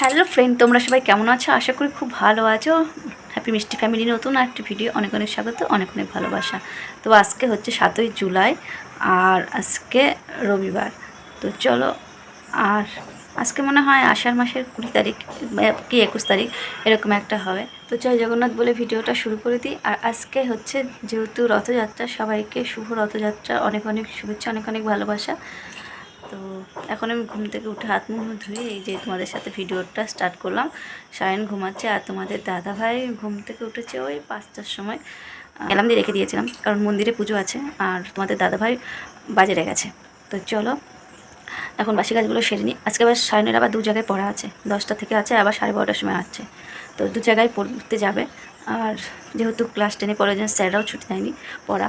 Hello friend তোমরা সবাই কেমন আছো? আশা করি খুব ভালো আছো। হ্যাপি মিষ্টি ফ্যামিলি নতুন আরেকটি ভিডিও অনেক অনেক স্বাগত, অনেক অনেক ভালোবাসা। তো আজকে হচ্ছে সাতই জুলাই, আর আজকে রবিবার। তো চলো, আর আজকে মনে হয় আষাঢ় মাসের কুড়ি তারিখ কি একুশ তারিখ, এরকম একটা হবে। তো জয় জগন্নাথ বলে ভিডিওটা শুরু করে দিই। আর আজকে হচ্ছে যেহেতু রথযাত্রা, সবাইকে শুভ রথযাত্রা অনেক অনেক শুভেচ্ছা, অনেক অনেক ভালোবাসা। তো এখন আমি ঘুম থেকে উঠে হাত মুখ ধুয়ে এই যে তোমাদের সাথে ভিডিওটা স্টার্ট করলাম। সায়ন ঘুমাচ্ছে আর তোমাদের দাদা ভাই ঘুম থেকে উঠেছে ওই পাঁচটার সময়। এলাম দিয়ে রেখে দিয়েছিলাম, কারণ মন্দিরে পুজো আছে আর তোমাদের দাদা ভাই বাজারে গেছে। তো চলো, এখন বাসি কাজগুলো সেরে নিই। আজকে আবার সায়নের আবার দু জায়গায় পড়া আছে, দশটা থেকে আছে, আবার সাড়ে বারোটার সময় আছে। তো দু জায়গায় পড়তে যাবে। আর যেহেতু ক্লাস টেনে পড়ার জন্য স্যাররাও ছুটি দেয়নি পড়া।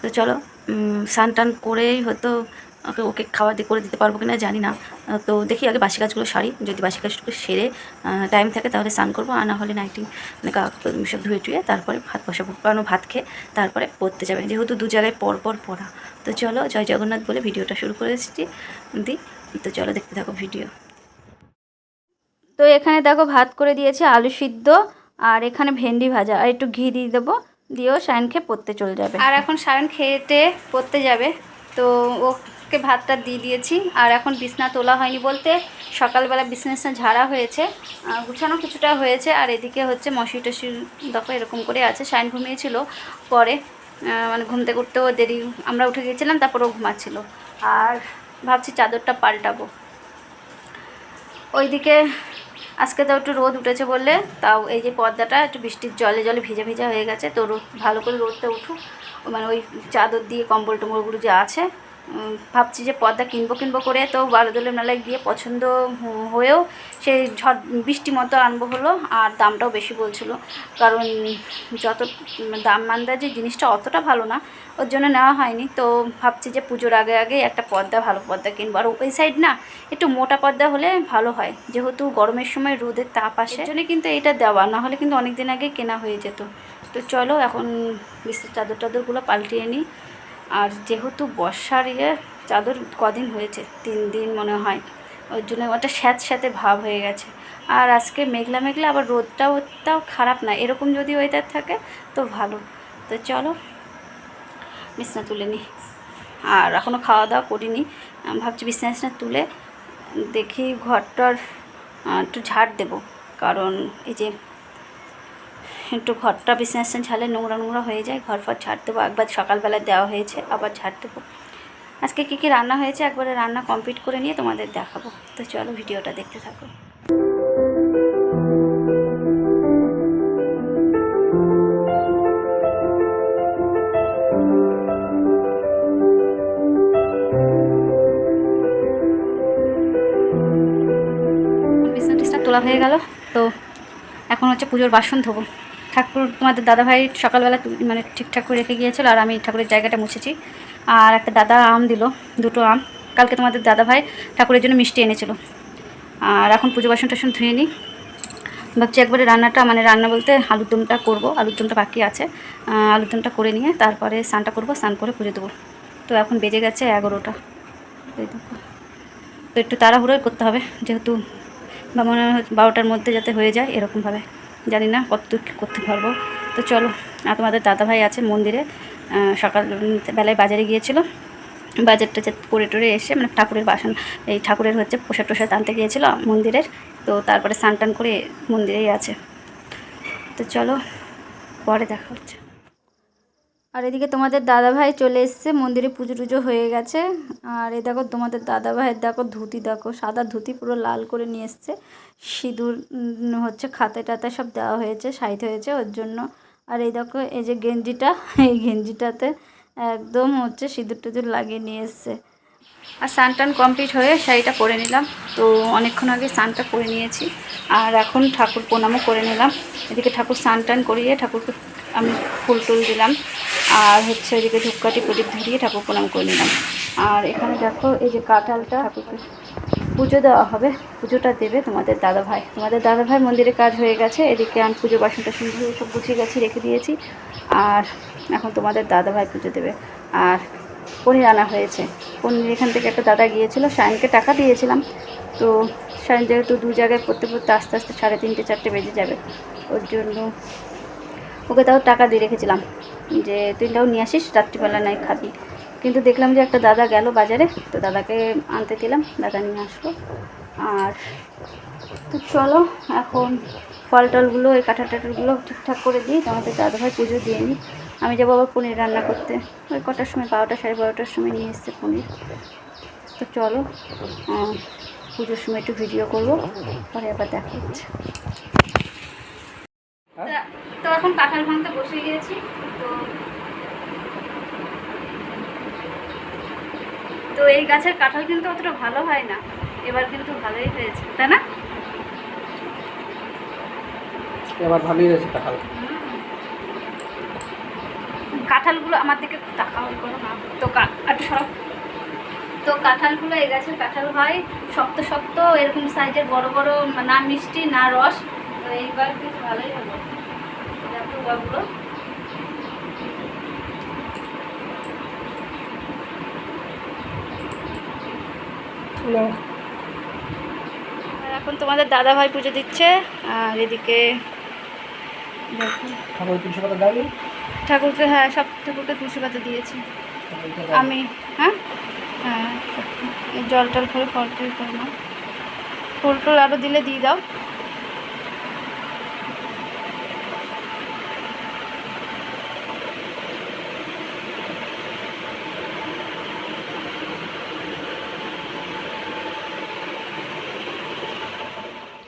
তো চলো স্নান টান করেই হয়তো ওকে ওকে খাওয়া দিয়ে করে দিতে পারব কিনা জানি না। তো দেখি আগে বাসি কাজগুলো সারি। যদি বাসি কাজটুকু সেরে টাইম থাকে তাহলে স্নান করব। আর না হলে নাইটি মানে সব ধুয়ে টুয়ে তারপরে ভাত বসাবো। কারণ ভাত খেয়ে তারপরে পড়তে যাবে। যেহেতু দু জায়গায় পর পর পড়া। তো চলো জয় জগন্নাথ বলে ভিডিওটা শুরু করে এসেছি। দিই তো চলো দেখতে থাকো ভিডিও তো এখানে দেখো ভাত করে দিয়েছে আলু সিদ্ধ আর এখানে ভেন্ডি ভাজা। আর একটু ঘি দিয়ে দেবো। দিয়েও সায়ন খেয়ে পড়তে চলে যাবে। আর এখন সায়ন খেয়েতে পড়তে যাবে। তো ওকে ভাতটা দিয়ে দিয়েছি। আর এখন বিছনা তোলা হয়নি বলতে সকালবেলা বিছনা ঝাড়া হয়েছে। গুছানো কিছুটা হয়েছে আর এদিকে হচ্ছে মশি টসি দেখো এরকম করে আছে সায়ন ঘুমিয়েছিল। পরে মানে ঘুমতে থেকে উঠতেও দেরি, আমরা উঠে গিয়েছিলাম, তারপর ও ঘুমাচ্ছিল। আর ভাবছি চাদরটা পাল্টাবো। ওইদিকে আজকে তো একটু রোদ উঠেছে বললে, তাও এই যে পর্দাটা একটু বৃষ্টির জলে জলে ভিজা ভিজা হয়ে গেছে, তো রোদ ভালো করে রোদটা উঠুক। মানে ওই চাদর দিয়ে কম্বল টম্বলগুলো যে আছে ভাবছি যে পর্দা কিনবো কিনবো করে তো বারোদলের মেলায় গিয়ে পছন্দ হয়েও সেই ঝড় বৃষ্টি মতো আনব হলো আর দামটাও বেশি বলছিল। কারণ যত দাম আন্দাজে জিনিসটা অতটা ভালো না ওর জন্য নেওয়া হয়নি। তো ভাবছি যে পুজোর আগে আগে একটা পর্দা ভালো পর্দা কিনবো। আর ওই সাইড না একটু মোটা পর্দা হলে ভালো হয়। যেহেতু গরমের সময় রোদের তাপ আসে জন্য কিন্তু এটা দেওয়া। না হলে কিন্তু অনেক দিন আগে কেনা হয়ে যেত। তো চলো এখন বিশেষ চাদর টাদরগুলো পাল্টিয়ে নিই। আর যেহেতু বর্ষার ইয়ে চাদর কদিন হয়েছে, তিন দিন মনে হয়, ওই জন্য ওটা স্যাঁত স্যাঁতে ভাব হয়ে গেছে। আর আজকে মেঘলা মেঘলা, আবার রোদটাও, তাও খারাপ না, এরকম যদি ওয়েদার থাকে তো ভালো। তো চলো, বিছনা তুলে নিই আর এখনও খাওয়া দাওয়া করিনি ভাবছি বিছনা বিছনা তুলে দেখি ঘরটার একটু ঝাড় দেবো। কারণ এই যে একটু ঘরটা বিছনা টিছনা ঝালে নোংরা নোংরা হয়ে যায়, ঘর ফর ঝাড় দেবো, একবার সকালবেলা দেওয়া হয়েছে, আবার ঝাড় দেবো। আজকে কী কী রান্না হয়েছে একবারে রান্না কমপ্লিট করে নিয়ে তোমাদের দেখাবো। তো চলো ভিডিওটা দেখতে থাকো। তোলা হয়ে গেল, তো এখন হচ্ছে পুজোর বাসন ধোবো। ঠাকুর তোমাদের দাদাভাই সকালবেলা মানে ঠিকঠাক করে রেখে গিয়েছিল আর আমি ঠাকুরের জায়গাটা মুছেছি। আর একটা দাদা আম দিল, দুটো আম। কালকে তোমাদের দাদাভাই ঠাকুরের জন্য মিষ্টি এনেছিল। আর এখন পুজো বাসন টাসন ধুয়ে নিই। ভাবছি একবারে রান্নাটা মানে রান্না বলতে আলুর দমটা করব, আলুর দমটা বাকি আছে। আলুর দমটা করে নিয়ে তারপরে স্নানটা করব, স্নান করে পুজো দেবো। তো এখন বেজে গেছে এগারোটা। তো একটু তাড়াহুড়োই করতে হবে, যেহেতু বা মনে হয় বারোটার মধ্যে যাতে হয়ে যায় এরকমভাবে। জানি না কত কী করতে পারব। তো চলো, আর তোমাদের দাদাভাই আছে মন্দিরে। সকালবেলায় সকাল বেলায় বাজারে গিয়েছিল। বাজার টাজার করে টরে এসে মানে ঠাকুরের বাসন, এই ঠাকুরের হচ্ছে প্রসাদ টোসাদ আনতে গিয়েছিল মন্দিরের। তো তারপরে স্নান টান করে মন্দিরেই আছে। তো চলো, পরে দেখা হচ্ছে। আর এদিকে তোমাদের দাদাভাই চলে এসছে, মন্দিরে পুজো টুজো হয়ে গেছে। আর এ দেখো তোমাদের দাদাভাইয়ের দেখো ধুতি, দেখো সাদা ধুতি পুরো লাল করে নিয়ে এসছে। সিঁদুর হচ্ছে খাতে টাতে সব দেওয়া হয়েছে সাইড হয়েছে ওর জন্য। আর এই দেখো, এই যে গেঞ্জিটা, এই গেঞ্জিটাতে একদম হচ্ছে সিঁদুর টিঁদুর লাগিয়ে নিয়ে এসছে। আর স্নান টান কমপ্লিট হয়ে শাড়িটা পরে নিলাম। তো অনেকক্ষণ আগে স্নানটা করে নিয়েছি। আর এখন ঠাকুর প্রণামও করে নিলাম। এদিকে ঠাকুর স্নান টান করিয়ে ঠাকুরকে আমি ফুল টুল দিলাম। আর হচ্ছে ওইদিকে ধূপকাঠি প্রদীপ ধরিয়ে ঠাকুর প্রণাম করে নিলাম। আর এখানে দেখো এই যে কাঁঠালটা, ঠাকুরকে পুজো দেওয়া হবে, পুজোটা দেবে তোমাদের দাদা ভাই তোমাদের দাদা ভাই মন্দিরে কাজ হয়ে গেছে, এদিকে আমি পুজো বাসন টাসন ধুয়ে সব গুছিয়ে গেছি রেখে দিয়েছি। আর এখন তোমাদের দাদা ভাই পুজো দেবে। আর পনির আনা হয়েছে। পনির এখান থেকে একটা দাদা গিয়েছিল সায়নকে টাকা দিয়েছিলাম। তো সায়ন যেহেতু দু জায়গায় পড়তে পড়তে আস্তে আস্তে সাড়ে তিনটে, চারটে বেজে যাবে, ওর জন্য ওকে তাও টাকা দিয়ে রেখেছিলাম। যে তুই তাও নিয়ে আসিস, রাত্রিবেলা নাই খাবি। কিন্তু দেখলাম যে একটা দাদা গেল বাজারে, তো দাদাকে আনতে দিলাম দাদা নিয়ে আসলো। আর তো চলো, এখন ফল টলগুলো, এই কাঁঠাল টাঠালগুলো ঠিকঠাক করে দিই তোমাদের দাদাভাই পুজো দিয়ে নিই আমি যাব আবার পনির রান্না করতে। ওই কটার সময়, বারোটা সাড়ে বারোটার সময় নিয়ে এসছে পনির। তো চলো পুজোর সময় একটু ভিডিও করব, পরে আবার দেখা হচ্ছে। কাঁঠাল ভাঙতে বসে গিয়েছি তো তো এই গাছের কাঁঠাল কিন্তু অতটা ভালো হয় না। এবার কিন্তু ভালোই হয়েছে তাই না? এবার ভালোই হয়েছে কাঁঠাল। কাঁঠালগুলো আমার দিকে তাকাও করো না। তো একটু সরব তো কাঁঠালগুলো এই গাছের কাঁঠাল হয় শক্ত শক্ত এরকম সাইজের বড় বড় না মিষ্টি না রস। তো এইবার কিন্তু ভালোই হলো। বাবুগুলো আর এখন তোমাদের দাদা ভাই পুজো দিচ্ছে আর এদিকে ঠাকুরকে হ্যাঁ সব ঠাকুরকে তুলসী পাতা দিয়েছি। আমি হ্যাঁ? হ্যাঁ জল টল করে ফল টল করে নাও। ফুল টুল আরও দিলে দিয়ে দাও।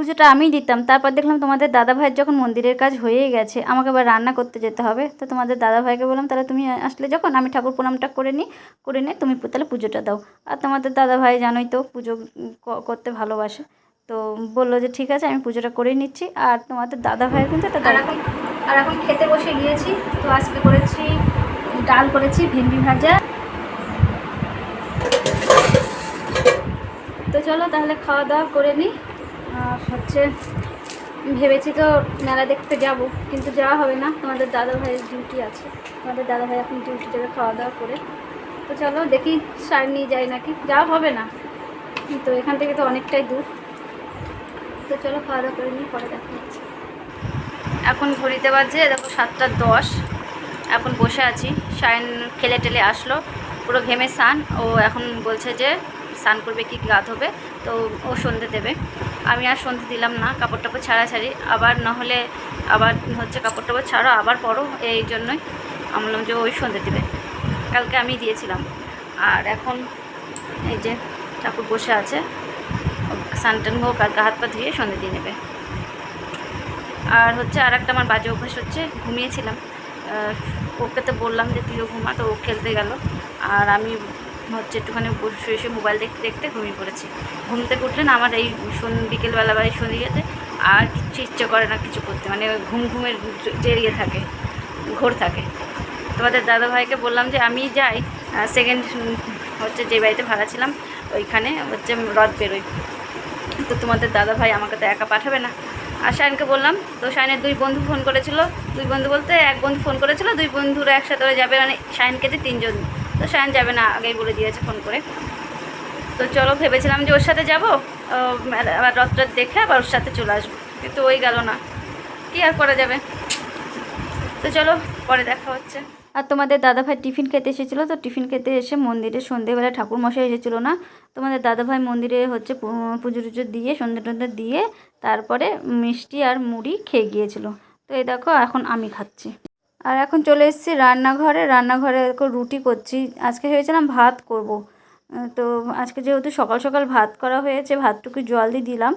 পুজোটা আমিই দিতাম। তারপর দেখলাম তোমাদের দাদা ভাইয়ের যখন মন্দিরের কাজ হয়েই গেছে, আমাকে আবার রান্না করতে যেতে হবে। তো তোমাদের দাদা ভাইকে বললাম, তাহলে তুমি আসলে যখন আমি ঠাকুর প্রণামটা করে নিই, করে নিয়ে তুমি তাহলে পুজোটা দাও। আর তোমাদের দাদা ভাই জানোই তো পুজো করতে ভালোবাসে। তো বলল যে, ঠিক আছে, আমি পুজোটা করেই নিচ্ছি। আর তোমাদের দাদা ভাইয়ের কিন্তু একটা আর এখন খেতে বসে গিয়েছি। তো আজকে করেছি, ডাল করেছি, ভেন্ডি ভাজা। তো চলো তাহলে খাওয়া দাওয়া করে নিই। হচ্ছে, ভেবেছি তো মেলা দেখতে যাব, কিন্তু যাওয়া হবে না। তোমাদের দাদা ভাইয়ের ডিউটি আছে। তোমাদের দাদা ভাই এখন ডিউটি যাবে খাওয়া দাওয়া করে। তো চলো দেখি, সার নিয়ে যাই নাকি। যাওয়া হবে না। তো এখান থেকে তো অনেকটাই দূর। তো চলো খাওয়া দাওয়া করে নিই, পরে দেখা হচ্ছে। এখন ঘড়িতে বাজে দেখো সাতটা দশ। এখন বসে আছি। সায়ন খেলে টেলে আসলো। পুরো ঘেমে স্নান। ও এখন বলছে যে, স্নান করবে কি গাত হবে। তো ও সন্ধে দেবে। আমি আর সন্ধে দিলাম না, কাপড় টাপড় ছাড়াছাড়ি আবার নাহলে আবার হচ্ছে কাপড় টাপড় ছাড়ো, আবার পরো, এই জন্যই আমি বললাম যে ওই সন্ধে দেবে। কালকে আমি দিয়েছিলাম। আর এখন এই যে ঠাকুর বসে আছে, স্নান টান হোক গা হাত পা ধুয়ে সন্ধে দিয়ে নেবে। আর হচ্ছে আর একটা আমার বাজে অভ্যাস হচ্ছে, ঘুমিয়েছিলাম। ওকে তো বললাম যে তুইও ঘুমা, তো ও খেলতে গেল। আর আমি হচ্ছে একটুখানি শুয়ে শুয়ে মোবাইল দেখতে দেখতে ঘুমিয়ে পড়েছি। ঘুম থেকে উঠলে না আমার এই বিকেলবেলা বা এই সন্ধ্যেতে আর কিচ্ছু ইচ্ছে করে না কিছু করতে। মানে ঘুম ঘুমের জেরিয়ে থাকে, ঘোর থাকে। তোমাদের দাদা ভাইকে বললাম যে আমি যাই সেকেন্ড হচ্ছে যে বাড়িতে ভাড়া ছিলাম, ওইখানে হচ্ছে রথ বেরোই। তো তোমাদের দাদা ভাই আমাকে তো একা পাঠাবে না। আর শায়নকে বললাম, তো শায়নের দুই বন্ধু ফোন করেছিল। দুই বন্ধু বলতে এক বন্ধু ফোন করেছিল, দুই বন্ধুরা একসাথে যাবে। মানে শায়নকে যে তিনজন তো শায়ন যাবে না, আগেই বলে দিয়েছে ফোন করে। তো চলো ভেবেছিলাম যে ওর সাথে যাব আবার রথটা দেখে আবার ওর সাথে চলে আসব, কিন্তু ওই গেল না। কি আর করা যাবে? তো চলো, পরে দেখা হচ্ছে। আর তোমাদের দাদাভাই টিফিন খেতে এসেছিল, তো টিফিন খেতে এসে মন্দিরে সন্ধেবেলা ঠাকুর মশাই এসেছিল না? তোমাদের দাদাভাই মন্দিরে হচ্ছে পুজো টুজো দিয়ে, সন্ধে টন্ধে দিয়ে, তারপরে মিষ্টি আর মুড়ি খেয়ে গিয়েছিল। তো এই দেখো, এখন আমি খাচ্ছি। আর এখন চলে এসেছি রান্নাঘরে। রান্নাঘরে রুটি করছি। আজকে ভেবেছিলাম ভাত করব। তো আজকে যেহেতু সকাল সকাল ভাত করা হয়েছে, ভাতটুকু জল দিয়ে দিলাম।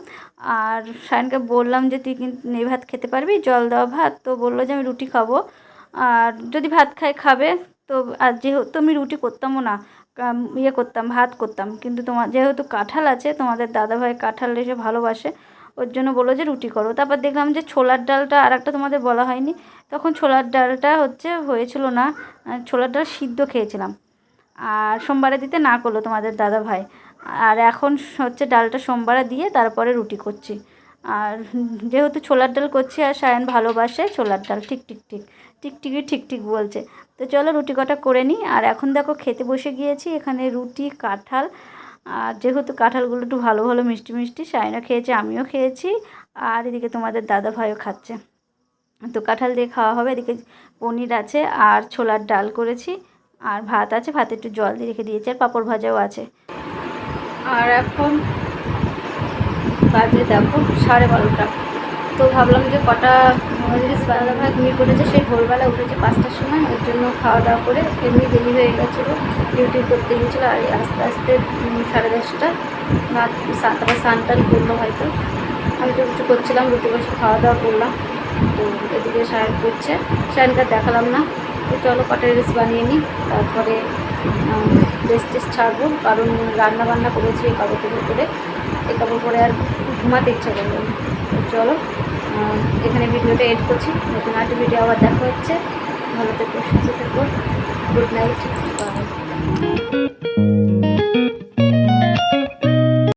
আর সায়নকে বললাম যে, তুই কিন্তু এই ভাত খেতে পারবি? জল দেওয়া ভাত? তো বলল যে, আমি রুটি খাব। আর যদি ভাত খাই, খাবে। তো আর যেহেতু আমি রুটি করতামও না ইয়ে করতাম, ভাত করতাম, কিন্তু তোমার যেহেতু কাঁঠাল আছে, তোমাদের দাদাভাই কাঁঠাল এসে ভালোবাসে। ওর জন্য বলল যে রুটি করো। তারপর দেখলাম যে ছোলার ডালটা আর একটা তোমাদের বলা হয়নি। তখন ছোলার ডালটা হচ্ছে হয়েছিল না ছোলার ডাল সিদ্ধ খেয়েছিলাম। আর সোমবারে দিতে না করল তোমাদের দাদা ভাই আর এখন হচ্ছে ডালটা সোমবারে দিয়ে তারপরে রুটি করছি। আর যেহেতু ছোলার ডাল করছি আর সায়ন ভালোবাসে ছোলার ডাল, ঠিক ঠিক ঠিক ঠিক, ঠিকই, ঠিক ঠিক বলছে। তো চলো রুটি কটা করে নিই। আর এখন দেখো খেতে বসে গিয়েছি, এখানে রুটি, কাঁঠাল আর যেহেতু কাঁঠালগুলো একটু ভালো ভালো মিষ্টি মিষ্টি সাইনা খেয়েছে, আমিও খেয়েছি। আর এদিকে তোমাদের দাদা ভাইও খাচ্ছে। তো কাঁঠাল দিয়ে খাওয়া হবে, এদিকে পনির আছে আর ছোলার ডাল করেছি। আর ভাত আছে, ভাতে একটু জল দিয়ে রেখে দিয়েছি, আর পাঁপড় ভাজাও আছে। আর এখন বাজে দেখো সাড়ে বারোটা। তো ভাবলাম যে কটা যদি দাদা ভাই ঘুমিয়ে পড়েছে সেই ভোরবেলা উঠেছে পাঁচটার সময়, ওর জন্য খাওয়া দাওয়া করে এমনি দেরি হয়ে গেছিল ডিউটি করতে গিয়েছিল, আর আস্তে আস্তে সাড়ে দশটা রাত তারপর স্নান টান করল হয়তো। আমি তো কিছু করছিলাম, রুটি বসে খাওয়া দাওয়া করলাম, তো এদিকে সায়ন করছে সায়নকে দেখালাম না, তো চলো কটা রেস বানিয়ে নিই, তারপরে রেস্ট টেস্ট ছাড়বো, কারণ রান্না বান্না করেছি এই কাপড় করে এই কাপড় পরে আর ঘুমাতে ইচ্ছা করবে চলো এখানে ভিডিওটা এড করছি। নতুন আরেকটি ভিডিও আবার দেখা হচ্ছে। ভালো থেকো, সুস্থ থেকো। Good night bye